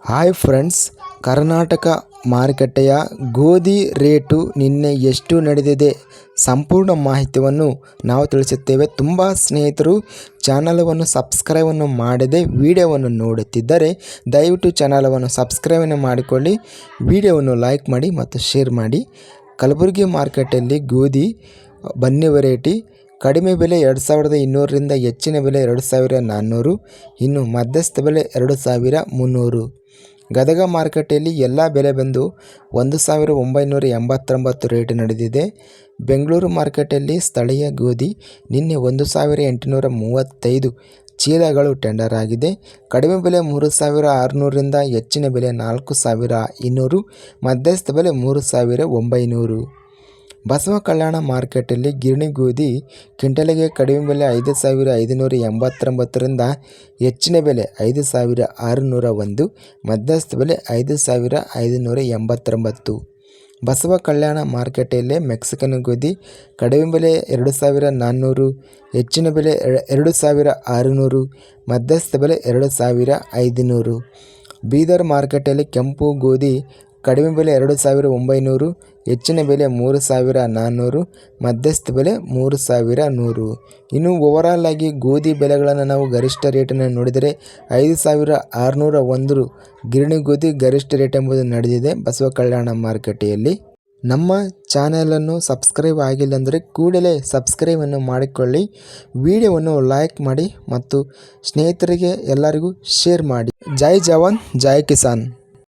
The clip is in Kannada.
ಹಾಯ್ ಫ್ರೆಂಡ್ಸ್ ಕರ್ನಾಟಕ ಮಾರುಕಟ್ಟೆಯ ಗೋಧಿ ರೇಟು ನಿನ್ನೆ ಎಷ್ಟು ನಡೆದಿದೆ ಸಂಪೂರ್ಣ ಮಾಹಿತಿಯನ್ನು ನಾವು ತಿಳಿಸುತ್ತೇವೆ. ತುಂಬ ಸ್ನೇಹಿತರು, ಚಾನಲವನ್ನು ಸಬ್ಸ್ಕ್ರೈಬನ್ನು ಮಾಡದೆ ವಿಡಿಯೋವನ್ನು ನೋಡುತ್ತಿದ್ದರೆ ದಯವಿಟ್ಟು ಚಾನಲವನ್ನು ಸಬ್ಸ್ಕ್ರೈಬನ್ನು ಮಾಡಿಕೊಳ್ಳಿ, ವಿಡಿಯೋವನ್ನು ಲೈಕ್ ಮಾಡಿ ಮತ್ತು ಶೇರ್ ಮಾಡಿ. ಕಲಬುರಗಿ ಮಾರ್ಕೆಟಲ್ಲಿ ಗೋಧಿ, ಬನ್ನಿ ವೆರೈಟಿ ಕಡಿಮೆ ಬೆಲೆ ಎರಡು ಸಾವಿರದ ಇನ್ನೂರರಿಂದ ಹೆಚ್ಚಿನ ಬೆಲೆ ಎರಡು ಸಾವಿರ ನಾನ್ನೂರು, ಇನ್ನು ಮಧ್ಯಸ್ಥ ಬೆಲೆ ಎರಡು ಸಾವಿರ ಮುನ್ನೂರು. ಗದಗ ಮಾರುಕಟ್ಟೆಯಲ್ಲಿ ಎಲ್ಲ ಬೆಲೆ ಬಂದು ಒಂದು ಸಾವಿರ ಒಂಬೈನೂರ ಎಂಬತ್ತೊಂಬತ್ತು ರೇಟ್ ನಡೆದಿದೆ. ಬೆಂಗಳೂರು ಮಾರುಕಟ್ಟೆಯಲ್ಲಿ ಸ್ಥಳೀಯ ಗೋಧಿ ನಿನ್ನೆ ಒಂದು ಸಾವಿರ ಎಂಟುನೂರ ಮೂವತ್ತೈದು ಚೀಲಗಳು ಟೆಂಡರ್ ಆಗಿದೆ. ಕಡಿಮೆ ಬೆಲೆ ಮೂರು ಸಾವಿರ ಆರುನೂರರಿಂದ ಹೆಚ್ಚಿನ ಬೆಲೆ ನಾಲ್ಕು ಸಾವಿರ ಇನ್ನೂರು ಮಧ್ಯಸ್ಥ ಬೆಲೆ ಮೂರು ಸಾವಿರ ಒಂಬೈನೂರು. ಬಸವ ಕಲ್ಯಾಣ ಮಾರ್ಕೆಟಲ್ಲಿ ಗಿರಣಿ ಗೋಧಿ ಕ್ವಿಂಟಲಿಗೆ ಕಡಿಮೆ ಬೆಲೆ ಐದು ಸಾವಿರ ಐದುನೂರ ಎಂಬತ್ತೊಂಬತ್ತರಿಂದ ಹೆಚ್ಚಿನ ಬೆಲೆ ಐದು ಸಾವಿರ ಆರುನೂರ ಒಂದು, ಮಧ್ಯಸ್ಥ ಬೆಲೆ ಐದು ಸಾವಿರ ಐದುನೂರ ಎಂಬತ್ತೊಂಬತ್ತು. ಬಸವ ಕಲ್ಯಾಣ ಮಾರುಕಟ್ಟೆಯಲ್ಲೇ ಮೆಕ್ಸಿಕನ್ ಗೋಧಿ ಕಡಿಮೆ ಬೆಲೆ ಎರಡು ಸಾವಿರ ನಾನ್ನೂರು, ಹೆಚ್ಚಿನ ಬೆಲೆ ಎರ- ಎರಡು ಸಾವಿರ ಆರುನೂರು, ಮಧ್ಯಸ್ಥ ಬೆಲೆ ಎರಡು ಸಾವಿರ ಐದುನೂರು. ಬೀದರ್ ಮಾರುಕಟ್ಟೆಯಲ್ಲಿ ಕೆಂಪು ಗೋಧಿ ಕಡಿಮೆ ಬೆಲೆ ಎರಡು ಸಾವಿರ ಒಂಬೈನೂರು, ಹೆಚ್ಚಿನ ಬೆಲೆ ಮೂರು ಸಾವಿರ ನಾನ್ನೂರು, ಮಧ್ಯಸ್ಥ ಬೆಲೆ ಮೂರು ಸಾವಿರ ನೂರು. ಇನ್ನು ಓವರಾಲ್ ಆಗಿ ಗೋಧಿ ಬೆಲೆಗಳನ್ನು ನಾವು ಗರಿಷ್ಠ ರೇಟನ್ನು ನೋಡಿದರೆ ಐದು ಸಾವಿರ ಆರುನೂರ ಒಂದು ಗಿರಣಿ ಗೋಧಿ ಗರಿಷ್ಠ ರೇಟ್ ಎಂಬುದು ನಡೆದಿದೆ ಬಸವ ಕಲ್ಯಾಣ ಮಾರುಕಟ್ಟೆಯಲ್ಲಿ. ನಮ್ಮ ಚಾನೆಲನ್ನು ಸಬ್ಸ್ಕ್ರೈಬ್ ಆಗಿಲ್ಲ ಅಂದರೆ ಕೂಡಲೇ ಸಬ್ಸ್ಕ್ರೈಬನ್ನು ಮಾಡಿಕೊಳ್ಳಿ, ವಿಡಿಯೋವನ್ನು ಲೈಕ್ ಮಾಡಿ ಮತ್ತು ಸ್ನೇಹಿತರಿಗೆ ಎಲ್ಲರಿಗೂ ಶೇರ್ ಮಾಡಿ. ಜೈ ಜವಾನ್, ಜೈ ಕಿಸಾನ್.